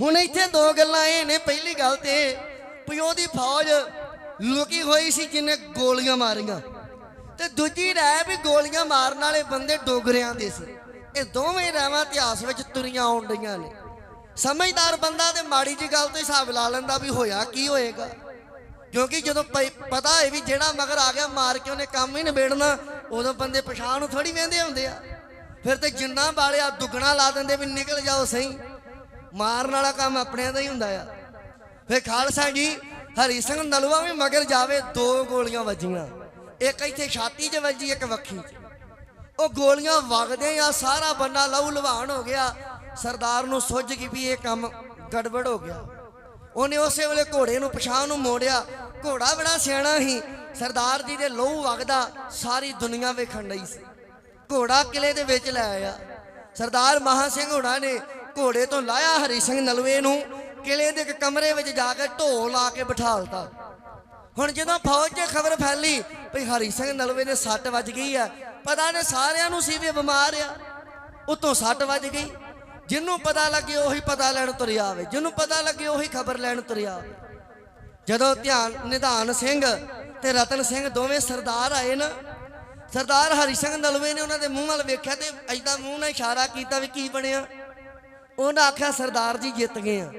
ਹੁਣ ਇੱਥੇ ਦੋ ਗੱਲਾਂ, ਇਹ ਨੇ ਪਹਿਲੀ ਗੱਲ ਤੇ ਵੀ ਉਹਦੀ ਫੌਜ ਲੁਕੀ ਹੋਈ ਸੀ ਜਿਹਨੇ ਗੋਲੀਆਂ ਮਾਰੀਆਂ ਤੇ ਦੂਜੀ ਰਹਿ ਵੀ ਗੋਲੀਆਂ ਮਾਰਨ ਵਾਲੇ ਬੰਦੇ ਡੋਗਰਿਆਂ ਦੇ ਸੀ। ਇਹ ਦੋਵੇਂ ਰਹਿਵਾਂ ਇਤਿਹਾਸ ਵਿੱਚ ਤੁਰੀਆਂ ਆਉਣ ਡਈਆਂ ਨੇ। ਸਮਝਦਾਰ ਬੰਦਾ ਤੇ ਮਾੜੀ ਜੀ ਗੱਲ ਤੋਂ ਹਿਸਾਬ ਲਾ ਲੈਂਦਾ ਵੀ ਹੋਇਆ ਕੀ ਹੋਏਗਾ। ਕਿਉਂਕਿ ਜਦੋਂ ਪ- ਪਤਾ ਹੈ ਵੀ ਜਿਹੜਾ ਮਗਰ ਆ ਗਿਆ ਮਾਰ ਕੇ ਉਹਨੇ ਕੰਮ ਹੀ ਨਿਬੇੜਨਾ, ਉਦੋਂ ਬੰਦੇ ਪਛਾਣ ਨੂੰ ਥੋੜੀ ਵੇਂਦੇ ਹੁੰਦੇ ਆ। ਫਿਰ ਤੇ ਜਿੰਨਾ ਵਾਲਿਆ ਦੁੱਗਣਾ ਲਾ ਦਿੰਦੇ ਵੀ ਨਿਕਲ ਜਾਓ ਸਹੀ। ਮਾਰਨ ਵਾਲਾ ਕੰਮ ਆਪਣਿਆਂ ਦਾ ਹੀ ਹੁੰਦਾ ਆ। ਫਿਰ ਖਾਲਸਾ ਜੀ, ਹਰੀ ਸਿੰਘ ਨਲੂਆ ਵੀ ਮਗਰ ਜਾਵੇ, ਦੋ ਗੋਲੀਆਂ ਵੱਜੀਆਂ। ਇੱਕ ਇੱਥੇ ਛਾਤੀ 'ਚ ਵੱਜੀ, ਇੱਕ ਵੱਖੀ 'ਚ। ਉਹ ਗੋਲੀਆਂ ਵਗਦੇ ਆ, ਸਾਰਾ ਬੰਨਾ ਲਹੂ ਲਵਾਣ ਹੋ ਗਿਆ। ਸਰਦਾਰ ਨੂੰ ਸੁੱਝ ਗਈ ਵੀ ਇਹ ਕੰਮ ਗੜਬੜ ਹੋ ਗਿਆ। ਉਹਨੇ ਉਸੇ ਵੇਲੇ ਘੋੜੇ ਨੂੰ ਪਛਾਣ ਨੂੰ ਮੋੜਿਆ। ਘੋੜਾ ਬੜਾ ਸਿਆਣਾ ਸੀ। ਸਰਦਾਰ ਜੀ ਦੇ ਲਹੂ ਵਗਦਾ, ਸਾਰੀ ਦੁਨੀਆ ਵੇਖਣ ਲਈ ਸੀ। ਘੋੜਾ ਕਿਲੇ ਦੇ ਵਿੱਚ ਲੈ ਆਇਆ। ਸਰਦਾਰ ਮਹਾ ਸਿੰਘ ਹੋਣਾ ਨੇ ਘੋੜੇ ਤੋਂ ਲਾਇਆ ਹਰੀ ਸਿੰਘ ਨਲਵੇ ਨੂੰ, ਕਿਲੇ ਦੇ ਇੱਕ ਕਮਰੇ ਵਿੱਚ ਜਾ ਕੇ ਢੋਲ ਲਾ ਕੇ ਬਿਠਾ ਬਿਠਾਲਤਾ ਹੁਣ ਜਦੋਂ ਫੌਜ 'ਚ ਖਬਰ ਫੈਲੀ ਵੀ ਹਰੀ ਸਿੰਘ ਨਲਵੇ ਦੇ ਸੱਟ ਵੱਜ ਗਈ ਆ, ਪਤਾ ਨੇ ਸਾਰਿਆਂ ਨੂੰ ਸੀ ਵੀ ਬਿਮਾਰ ਆ। ਉਤੋਂ ਸੱਟ ਵੱਜ ਗਈ। ਜਿਹਨੂੰ ਪਤਾ ਲੱਗੇ ਉਹੀ ਪਤਾ ਲੈਣ ਤੁਰਿਆ ਆਵੇ, ਜਿਹਨੂੰ ਪਤਾ ਲੱਗੇ ਉਹੀ ਖਬਰ ਲੈਣ ਤੁਰਿਆ ਆਵੇ। ਜਦੋਂ ਧਿਆਨ, ਨਿਧਾਨ ਸਿੰਘ ਤੇ ਰਤਨ ਸਿੰਘ ਦੋਵੇਂ ਸਰਦਾਰ ਆਏ ਨਾ, ਸਰਦਾਰ ਹਰੀ ਸਿੰਘ ਨਲਵੇ ਨੇ ਉਹਨਾਂ ਦੇ ਮੂੰਹ ਵੱਲ ਵੇਖਿਆ ਤੇ ਐਦਾਂ ਮੂੰਹ ਨਾਲ ਇਸ਼ਾਰਾ ਕੀਤਾ ਵੀ ਕੀ ਬਣਿਆ। ਉਹਨਾਂ ਆਖਿਆ, ਸਰਦਾਰ ਜੀ ਜਿੱਤ ਗਏ ਆ।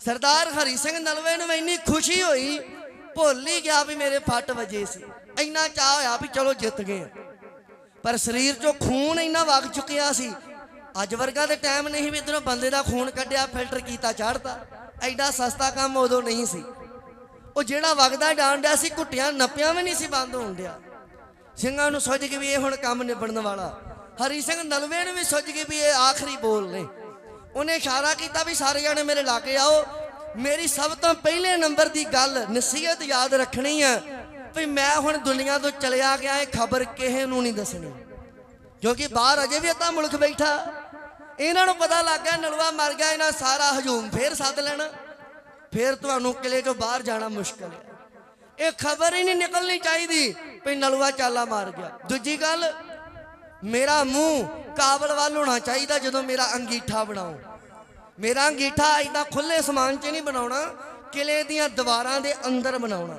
ਸਰਦਾਰ ਹਰੀ ਸਿੰਘ ਨਲਵੇ ਨੂੰ ਇੰਨੀ ਖੁਸ਼ੀ ਹੋਈ, ਭੁੱਲ ਹੀ ਗਿਆ ਵੀ ਮੇਰੇ ਫੱਟ ਵਜੇ ਸੀ। ਇੰਨਾ ਚਾਹ ਹੋਇਆ ਵੀ ਚਲੋ ਜਿੱਤ ਗਏ ਪਰ ਸਰੀਰ 'ਚੋਂ ਖੂਨ ਇੰਨਾ ਵਗ ਚੁੱਕਿਆ ਸੀ, ਅੱਜ ਵਰਗਾ ਤੇ ਟਾਈਮ ਨਹੀਂ ਵੀ ਇਧਰੋਂ ਬੰਦੇ ਦਾ ਖੂਨ ਕੱਢਿਆ, ਫਿਲਟਰ ਕੀਤਾ ਚੜਦਾ ਐਡਾ ਸਸਤਾ ਕੰਮ ਉਦੋਂ ਨਹੀਂ ਸੀ। ਉਹ ਜਿਹੜਾ ਵਗਦਾ ਡਾਂਡਿਆ ਸੀ, ਘੁੱਟਿਆਂ ਨੱਪਿਆਂ ਵੀ ਨਹੀਂ ਸੀ, ਬੰਦ ਹੋਣ ਡਿਆ। ਸਿੰਘਾਂ ਨੂੰ ਸੁੱਝ ਗਈ ਵੀ ਇਹ ਹੁਣ ਕੰਮ ਨਿਬੜਨ ਵਾਲਾ। ਹਰੀ ਸਿੰਘ ਨਲਵੇ ਨੂੰ ਵੀ ਸੁੱਝ ਗਈ ਵੀ ਇਹ ਆਖਰੀ ਬੋਲ ਨੇ। ਉਹਨੇ ਇਸ਼ਾਰਾ ਕੀਤਾ ਵੀ ਸਾਰੇ ਜਾਣੇ ਮੇਰੇ ਲਾਗੇ ਆਓ। ਮੇਰੀ ਸਭ ਤੋਂ ਪਹਿਲੇ ਨੰਬਰ ਦੀ ਗੱਲ ਨਸੀਹਤ ਯਾਦ ਰੱਖਣੀ ਆ ਵੀ ਮੈਂ ਹੁਣ ਦੁਨੀਆ ਤੋਂ ਚਲਿਆ ਗਿਆ, ਇਹ ਖਬਰ ਕਿਸੇ ਨੂੰ ਨਹੀਂ ਦੱਸਣੀ। ਕਿਉਂਕਿ ਬਾਹਰ ਅਜੇ ਵੀ ਅੱਧਾ ਮੁਲਕ ਬੈਠਾ। ਇਹਨਾਂ ਨੂੰ ਪਤਾ ਲੱਗ ਗਿਆ ਨਲਵਾ ਮਰ ਗਿਆ, ਇਹਨਾਂ ਸਾਰਾ ਹਜੂਮ ਫੇਰ ਸੱਦ ਲੈਣਾ। ਫੇਰ ਤੁਹਾਨੂੰ ਕਿਲੇ ਤੋਂ ਬਾਹਰ ਜਾਣਾ ਮੁਸ਼ਕਲ ਹੈ। ਇਹ ਖਬਰ ਹੀ ਨਹੀਂ ਨਿਕਲਣੀ ਚਾਹੀਦੀ ਵੀ ਨਲਵਾ ਚਾਲਾ ਮਾਰ ਗਿਆ। ਦੂਜੀ ਗੱਲ ਮੇਰਾ ਮੂੰਹ ਕਾਬਲ ਵੱਲ ਹੋਣਾ ਚਾਹੀਦਾ ਜਦੋਂ ਮੇਰਾ ਅੰਗੀਠਾ ਬਣਾਓ ਮੇਰਾ ਅੰਗੀਠਾ ਇਦਾਂ ਖੁੱਲੇ ਸਮਾਨ 'ਚ ਨਹੀਂ ਬਣਾਉਣਾ, ਕਿਲੇ ਦੀਆਂ ਦੀਵਾਰਾਂ ਦੇ ਅੰਦਰ ਬਣਾਉਣਾ।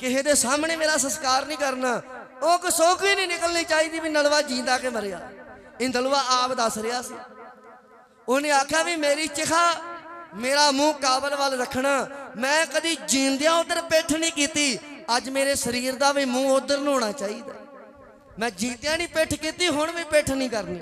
ਕਿਸੇ ਦੇ ਸਾਹਮਣੇ ਮੇਰਾ ਸੰਸਕਾਰ ਨਹੀਂ ਕਰਨਾ, ਉਹ ਕੋ ਸੋਖ ਵੀ ਨਹੀਂ ਨਿਕਲਣੀ ਚਾਹੀਦੀ ਵੀ ਨਲਵਾ ਜੀਂਦਾ ਕੇ ਮਰਿਆ। ਇਹ ਨਲਵਾ ਆਪ ਦੱਸ ਰਿਹਾ ਸੀ। ਉਹਨੇ ਆਖਿਆ ਵੀ ਮੇਰੀ ਚਿਖਾ, ਮੇਰਾ ਮੂੰਹ ਕਾਬਲ ਵੱਲ ਰੱਖਣਾ। ਮੈਂ ਕਦੀ ਜੀਂਦਿਆਂ ਉਧਰ ਪਿੱਠ ਨਹੀਂ ਕੀਤੀ। ਅੱਜ ਮੇਰੇ ਸਰੀਰ ਦਾ ਵੀ ਮੂੰਹ ਉਧਰ ਨੂੰ ਹੋਣਾ ਚਾਹੀਦਾ। ਮੈਂ ਜੀਂਦਿਆਂ ਨਹੀਂ ਪਿੱਠ ਕੀਤੀ ਹੁਣ ਵੀ ਪਿੱਠ ਨਹੀਂ ਕਰਨੀ।